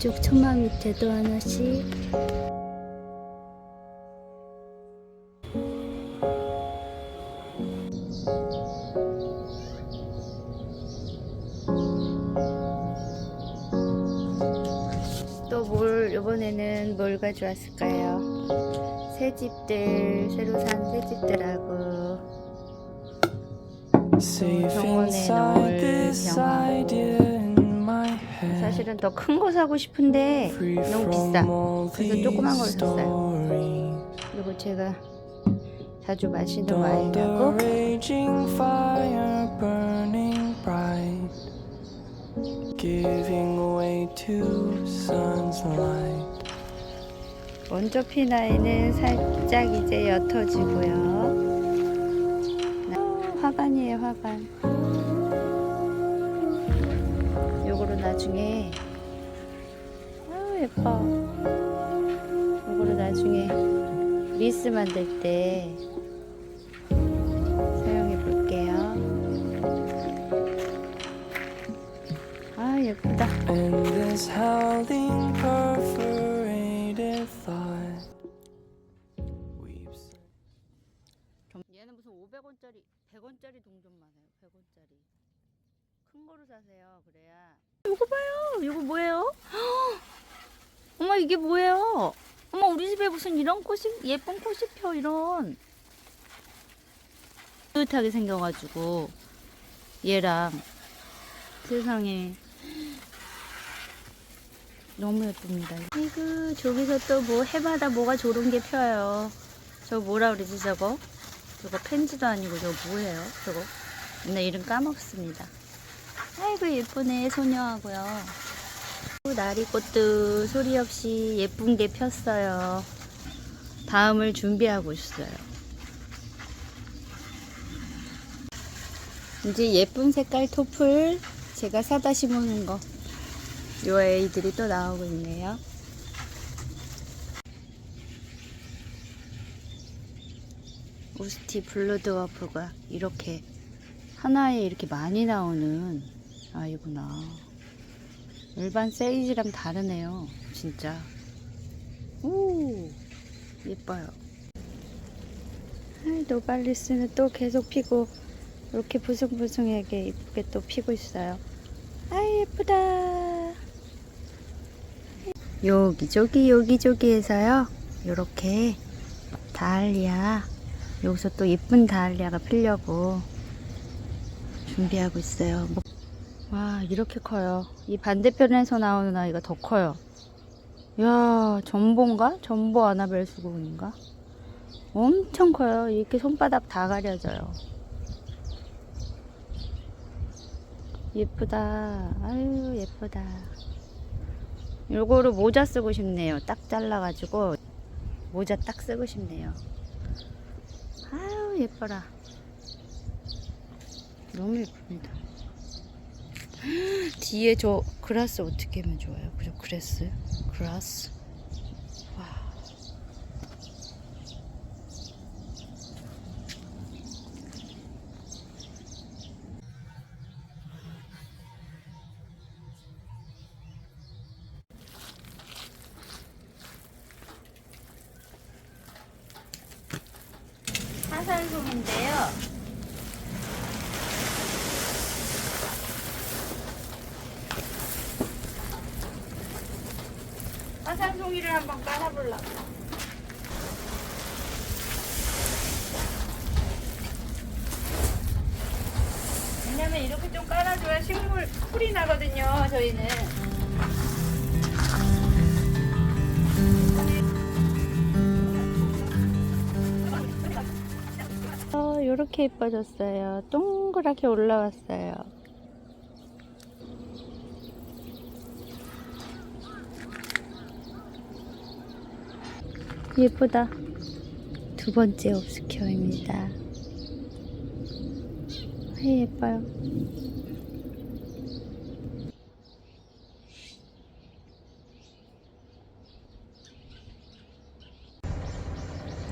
이쪽 처마 밑에도 하나씩. 또 뭘 이번에는 뭘 가져왔을까요? 새 집들 새로 산 새 집들하고. 병원에 넣을 병하 사실은 더 큰 거 사고 싶은데 너무 비싸. 그래서 조그만 걸 샀어요. 그리고 제가 자주 마시는 와인하고. 먼저 핀 아이는 살짝 이제 옅어지고요. 나- 화관이에요, 화관. 나중에 아 예뻐. 요거로 나중에 리스 만들 때 사용해 볼게요. 아 예쁘다. And this howling perforated thought weeps. 얘는 무슨 500원짜리, 100원짜리 동전 많아요. 100원짜리. 큰 거로 사세요. 그래야. 이거 봐요. 이거 뭐예요? 어머 이게 뭐예요? 어머 우리 집에 무슨 이런 꽃이 예쁜 꽃이 펴 이런. 뿌듯하게 생겨가지고 얘랑 세상에 너무 예쁩니다. 아이고 저기서 또 뭐 해마다 뭐가 저런 게 펴요. 저 뭐라 그러지 저거? 저거 펜지도 아니고 저거 뭐예요? 저거? 맨날 이름 까먹습니다. 아이고 예쁘네 소녀하고요. 나리꽃도 소리 없이 예쁜 게 폈어요. 다음을 준비하고 있어요. 이제 예쁜 색깔 토플 제가 사다 심어놓은 거. 요 애들이 또 나오고 있네요. 우스티 블루드워프가 이렇게 하나에 이렇게 많이 나오는 아이구나. 일반 세이지랑 다르네요. 진짜. 오, 예뻐요. 아, 노발리스는 또 계속 피고 이렇게 부숭부숭하게 이쁘게 또 피고 있어요. 아, 예쁘다. 여기저기 여기저기에서요. 이렇게 다알리아 여기서 또 예쁜 다알리아가 피려고 준비하고 있어요. 뭐- 와 이렇게 커요. 이 반대편에서 나오는 아이가 더 커요. 야 전보인가? 전보 아나벨 수국인가? 엄청 커요. 이렇게 손바닥 다 가려져요. 예쁘다. 아유 예쁘다. 요거로 모자 쓰고 싶네요. 딱 잘라가지고 모자 딱 쓰고 싶네요. 아유 예뻐라. 너무 예쁩니다. 뒤에 저 그라스 어떻게 하면 좋아요? 그죠 그라스? 그라스. 와. 화산송인데요. 화산송이를 한번 깔아보려고. 왜냐면 이렇게 좀 깔아줘야 식물 풀이 나거든요, 저희는. 어, 요렇게 예뻐졌어요. 동그랗게 올라왔어요. 예쁘다. 두 번째 옵스큐어입니다. 아, 예뻐요.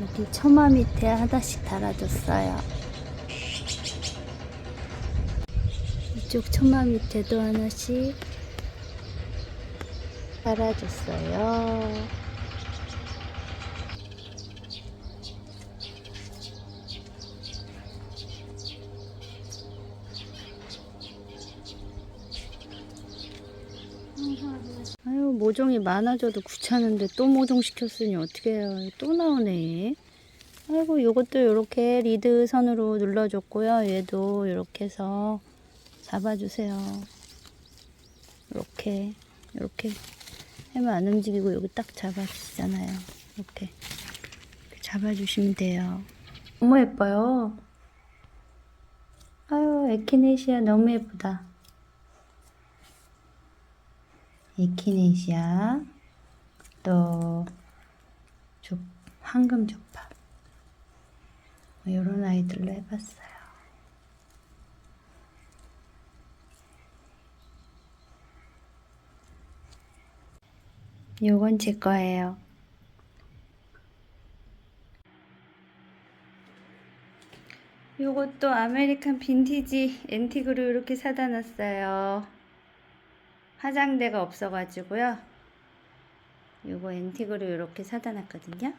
여기 처마 밑에 하나씩 달아줬어요. 이쪽 처마 밑에도 하나씩 사라졌어요. 아유 모종이 많아져도 귀찮은데 또 모종 시켰으니 어떻게 해요? 또 나오네. 아이고 요것도 이렇게 리드 선으로 눌러줬고요. 얘도 이렇게 해서 잡아주세요. 이렇게 이렇게 하면 안 움직이고 여기 딱 잡아주시잖아요. 이렇게 잡아주시면 돼요. 너무 예뻐요. 아유 에키네시아 너무 예쁘다 에키네시아 또 조, 황금 조파 이런 아이들로 해봤어요. 요건 제 거예요. 요것도 아메리칸 빈티지 앤틱으로 이렇게 사다 놨어요. 화장대가 없어가지고요. 요거 앤틱으로 이렇게 사다 놨거든요.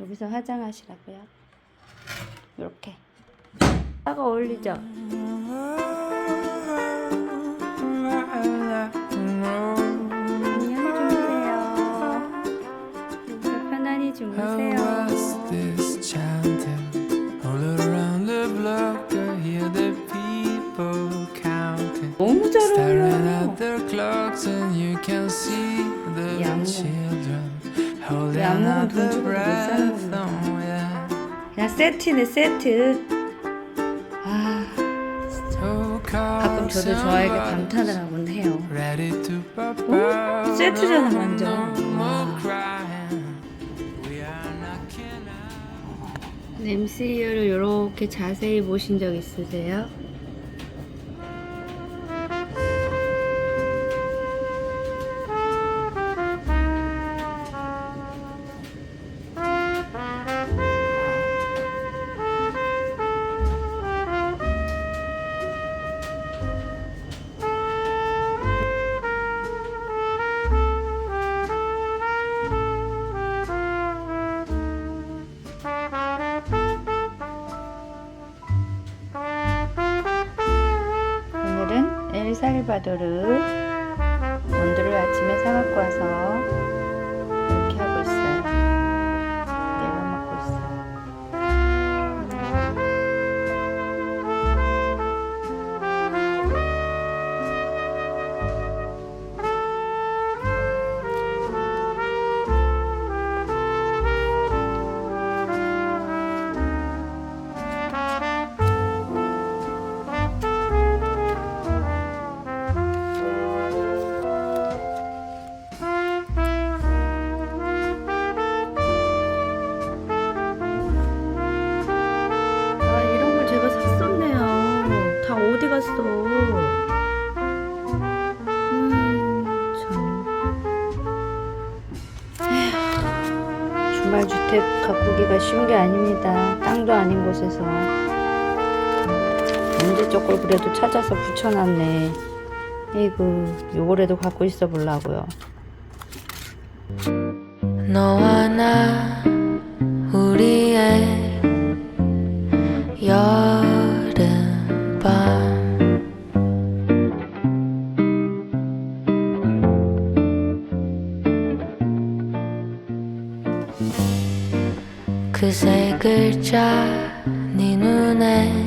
여기서 화장하시라고요. 이렇게. 딱 어울리죠? 안녕히 주무세요. 편안히 주무세요. 뭐 the 돈 주고도 못. 사는. Oh, yeah. 그냥 세트네 세트. 아 Oh, 가끔 저도 저에게 감탄을 하곤 해요. ready to pop 어? out. 세트잖아, 완전. 와. MCU를 이렇게 자세히 보신 적 있으세요? 엘살바도르 원두를 아침에 사갖고 와서 갔어? 음, 주말 주택 가꾸기가 쉬운 게 아닙니다. 땅도 아닌 곳에서 언제적 걸 그래도 찾아서 붙여놨네. 이구 요거라도 갖고 있어 보려고요. 너와 나 그 세 글자 네 눈에